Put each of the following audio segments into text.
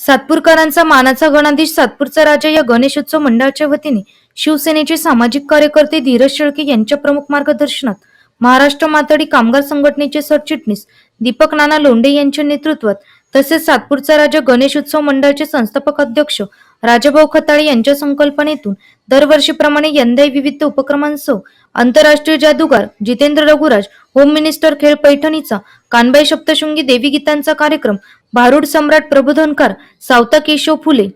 सातपूरकरांचा मानाचा गणाधीश सातपूरचा राजा या गणेशोत्सव मंडळाच्या वतीने शिवसेनेचे सामाजिक कार्यकर्ते धीरज शेळके यांच्या प्रमुख मार्गदर्शनात महाराष्ट्र मातडी कामगार संघटनेचे सरचिटणीस दीपक नाना लोंढे यांच्या नेतृत्वात तसेच सातपूरचा राजा गणेश उत्सव मंडळाचे संस्थापक अध्यक्ष राजाभाऊ खताळे यांच्या संकल्पनेतून दरवर्षीप्रमाणे यंदाही विविध उपक्रमांसह आंतरराष्ट्रीय जादूगार जितेंद्र रघुराज होम मिनिस्टर खेळ पैठणीचा कानबाई सप्तशृंगी देवी गीतांचा कार्यक्रम भारूड सम्राट प्रबोधनकार सावता केशव फुले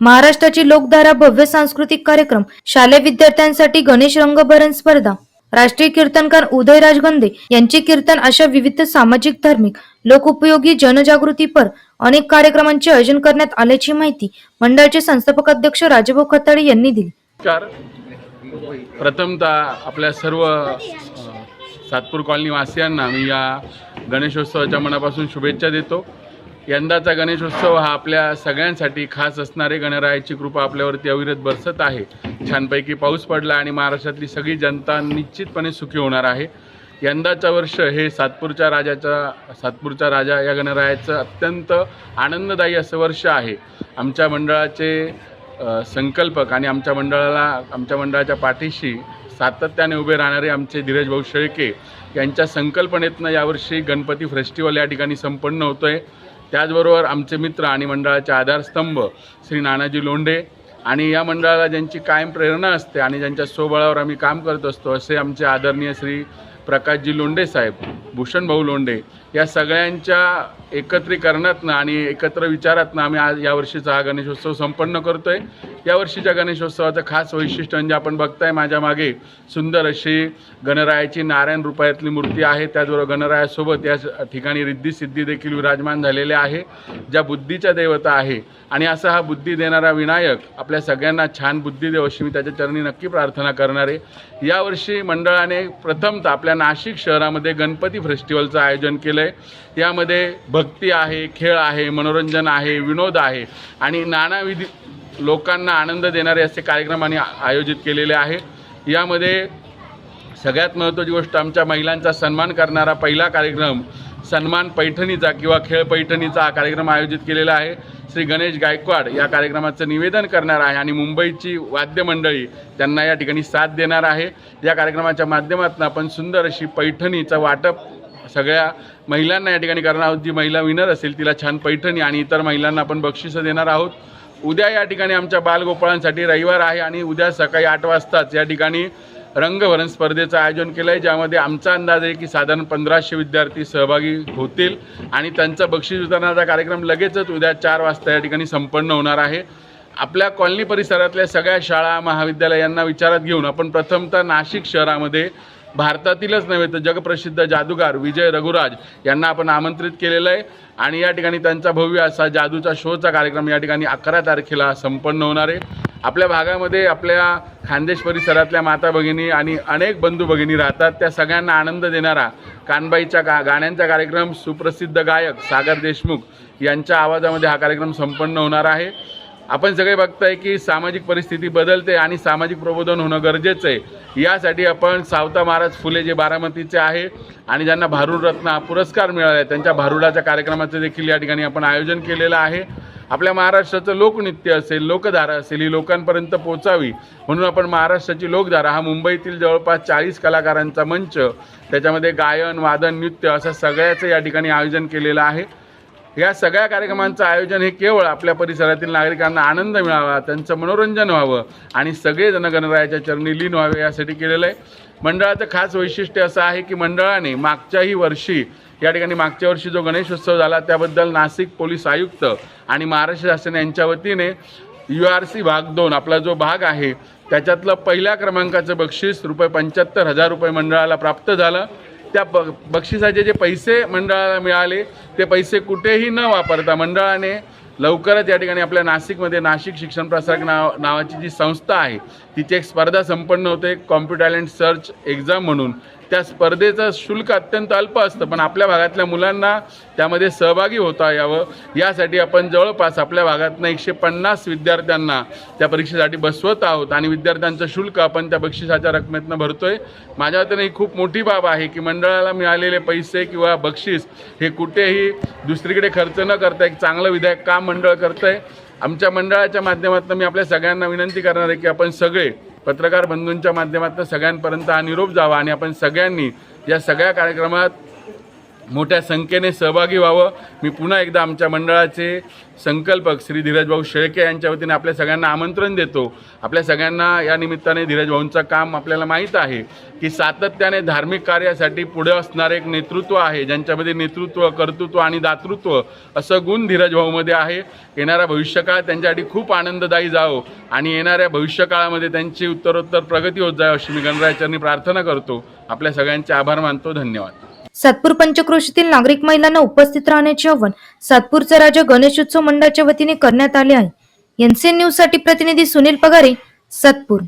महाराष्ट्राची लोकधारा भव्य सांस्कृतिक कार्यक्रम शालेय विद्यार्थ्यांसाठी गणेश रंगभरण स्पर्धा राष्ट्रीय कीर्तनकार उदयराज गंदे यांचे कीर्तन अशा विविध सामाजिक धार्मिक लोकउपयोगी जनजागृतीपर अनेक कार्यक्रमांचे आयोजन करण्यात आल्याची माहिती मंडळाचे संस्थापक अध्यक्ष राजभाऊ खताळे यांनी दिली. प्रथमतः आपल्या सर्व सातपूर कॉलनीवासियांना मी या गणेशोत्सवाच्या मनापासून शुभेच्छा देतो. यंदाचा गणेशोत्सव हा आपल्या सगळ्यांसाठी खास असणारे गणरायाची कृपा आपल्यावरती अविरत बरसत आहे. छानपैकी पाऊस पडला आणि महाराष्ट्रातली सगळी जनता निश्चितपणे सुखी होणार आहे. यंदाचं वर्ष हे सातपूरच्या राजाचा सातपूरच्या राजा या गणरायाचं अत्यंत आनंददायी असं वर्ष आहे. आमच्या मंडळाचे संकल्पक आणि आमच्या मंडळाला आमच्या मंडळाच्या पाठीशी सातत्याने उभे राहणारे आमचे धीरज भाऊ शेळके यांच्या संकल्पनेतनं यावर्षी गणपती फेस्टिवल या ठिकाणी संपन्न होतो आहे त्याचबरोबर आमचे मित्र आणि मंडळाचे आधारस्तंभ श्री नानाजी लोंढे आणि या मंडळाला ज्यांची कायम प्रेरणा असते आणि ज्यांच्या स्वबळावर आम्ही काम करत असतो असे आमचे आदरणीय श्री प्रकाशजी लोंढे साहेब भूषणभाऊ लोंडे लोंढे या सगळ्यांच्या एकत्रीकरणातनं आणि एकत्र विचारातनं आम्ही आज यावर्षीचा हा गणेशोत्सव संपन्न करतो आहे यावर्षीच्या गणेशोत्सवाचं खास वैशिष्ट्य म्हणजे आपण बघताय माझ्या मागे सुंदर अशी गणरायाची नारायण रुपयातली मूर्ती आहे. त्याचबरोबर गणरायासोबत या ठिकाणी रिद्धी सिद्धी देखील विराजमान झालेले आहे. ज्या बुद्धीच्या देवता आहे आणि असा हा बुद्धी देणारा विनायक आपल्या सगळ्यांना छान बुद्धी देव अशी मी त्याच्या चरणी नक्की प्रार्थना करणार आहे. यावर्षी मंडळाने प्रथमतः आपल्या नाशिक शहरामध्ये गणपती फेस्टिवलचं आयोजन केलं आहे यामध्ये भक्ती आहे खेळ आहे मनोरंजन आहे विनोद आहे आणि नानाविधी लोकांना आनंद देणारे असे कार्यक्रम आणि आयोजित केलेले आहे. यामध्ये सगळ्यात महत्त्वाची गोष्ट आमच्या महिलांचा सन्मान करणारा पहिला कार्यक्रम सन्मान पैठणीचा किंवा खेळ पैठणीचा हा कार्यक्रम आयोजित केलेला आहे. श्री गणेश गायकवाड या कार्यक्रमाचं निवेदन करणार आहे आणि मुंबईची वाद्यमंडळी त्यांना या ठिकाणी साथ देणार आहे. या कार्यक्रमाच्या माध्यमातून आपण सुंदर अशी पैठणीचं वाटप सगळ्या महिलांना या ठिकाणी करणार आहोत. जी महिला विनर असेल तिला छान पैठणी आणि इतर महिलांना आपण बक्षिसं देणार आहोत. उद्या या ठिकाणी आमच्या बालगोपाळांसाठी रविवार आहे आणि उद्या सकाळी आठ वाजताच या ठिकाणी रंगभरण स्पर्धेचं आयोजन केलं आहे ज्यामध्ये आमचा अंदाज आहे की साधारण पंधराशे विद्यार्थी सहभागी होतील आणि त्यांचा बक्षीस वितरणाचा कार्यक्रम लगेचच उद्या चार वाजता या ठिकाणी संपन्न होणार आहे. आपल्या कॉलनी परिसरातल्या सगळ्या शाळा महाविद्यालयांना विचारात घेऊन आपण प्रथमतः नाशिक शहरामध्ये भारतातीलच नव्हे तर जगप्रसिद्ध जादूगार विजय रघुराज यांना आपण आमंत्रित केलेलं आहे. आणि या ठिकाणी त्यांचा भव्य असा जादूचा शोचा कार्यक्रम या ठिकाणी अकरा तारखेला संपन्न होणार आहे. आपल्या भागामध्ये आपल्या खानदेश परिसरातल्या माता भगिनी आणि अनेक बंधू भगिनी राहतात. त्या सगळ्यांना आनंद देणारा कानबाईच्या गा गाण्यांचा कार्यक्रम सुप्रसिद्ध गायक सागर देशमुख यांच्या आवाजामध्ये हा कार्यक्रम संपन्न होणार आहे. आपण सगळे बघताय की सामाजिक परिस्थिती बदलते आणि सामाजिक प्रबोधन होणं गरजेचं आहे. यासाठी आपण सावता महाराज फुले जे बारामतीचे आहे आणि ज्यांना भारूड रत्न हा पुरस्कार मिळाला आहे त्यांच्या भारुडाच्या कार्यक्रमाचं देखील या ठिकाणी आपण आयोजन केलेलं आहे. आपल्या महाराष्ट्राचं लोकनृत्य असेल लोकधारा असेल ही लोकांपर्यंत पोचावी म्हणून आपण महाराष्ट्राची लोकधारा हा मुंबईतील जवळपास चाळीस कलाकारांचा मंच त्याच्यामध्ये गायन वादन नृत्य असं सगळ्याचं या ठिकाणी आयोजन केलेलं आहे. या सगळ्या कार्यक्रमांचं आयोजन हे केवळ आपल्या परिसरातील नागरिकांना आनंद मिळावा त्यांचं मनोरंजन व्हावं आणि सगळे गणरायाच्या चरणी लीन व्हावे यासाठी केलेलं आहे. मंडळाचं खास वैशिष्ट्य असं आहे की मंडळाने मागच्याही वर्षी या ठिकाणी मागच्या वर्षी जो गणेशोत्सव झाला त्याबद्दल नाशिक पोलीस आयुक्त आणि महाराष्ट्र शासन यांच्या वतीने यू आर सी भाग दोन आपला जो भाग आहे त्याच्यातलं पहिल्या क्रमांकाचं बक्षीस रुपये पंच्याहत्तर हजार रुपये मंडळाला प्राप्त झालं. त्या ब बक्षिसाचे जे पैसे मंडळाला मिळाले ते पैसे कुठेही न वापरता मंडळाने लवकरच या ठिकाणी आपल्या नाशिकमध्ये नाशिक शिक्षण प्रसारक नाव नावाची जी संस्था आहे तिची एक स्पर्धा संपन्न होते कॉम्प्युटॅलेंट सर्च एक्झाम म्हणून. त्या स्पर्धेचं शुल्क अत्यंत अल्प असतं पण आपल्या भागातल्या मुलांना त्यामध्ये सहभागी होता यावं. यासाठी आपण जवळपास आपल्या भागातनं एकशे पन्नास विद्यार्थ्यांना त्या परीक्षेसाठी बसवत आहोत आणि विद्यार्थ्यांचं शुल्क आपण त्या बक्षिसाच्या रकमेतनं भरतोय. माझ्या वतीने ही खूप मोठी बाब आहे की मंडळाला मिळालेले पैसे किंवा बक्षीस हे कुठेही दुसरीकडे खर्च न करता एक चांगलं विधायक काम मंडळ करतंय. आमच्या मंडळाच्या माध्यमातून मी आपल्या सगळ्यांना विनंती करणार आहे की आपण सगळे पत्रकार बंधूंच्या माध्यमातून सगळ्यांपर्यंत हा निरोप जावा आणि आपण सगळ्यांनी या सगळ्या कार्यक्रमात मोठ्या संख्येने सहभागी व्हावं. मी पुन्हा एकदा आमच्या मंडळाचे संकल्पक श्री धीरजभाऊ शेळके यांच्या वतीने आपल्या सगळ्यांना आमंत्रण देतो. आपल्या सगळ्यांना या निमित्ताने धीरजभाऊंचं काम आपल्याला माहीत आहे की सातत्याने धार्मिक कार्यासाठी पुढे असणारं एक नेतृत्व आहे ज्यांच्यामध्ये नेतृत्व कर्तृत्व आणि दातृत्व असं गुण धीरजभाऊमध्ये आहे. येणारा भविष्यकाळ त्यांच्यासाठी खूप आनंददायी जावो आणि येणाऱ्या भविष्यकाळामध्ये त्यांची उत्तरोत्तर प्रगती होत जावं अशी मी गणरायाचरणी प्रार्थना करतो. आपल्या सगळ्यांचे आभार मानतो. धन्यवाद. सातपूर पंचक्रोशीतील नागरिक महिलांना उपस्थित राहण्याचे आवाहन सातपूरचा राजा गणेशोत्सव मंडळाच्या वतीने करण्यात आले आहे. एनसीएन न्यूजसाठी प्रतिनिधी सुनील पगारे सातपूर.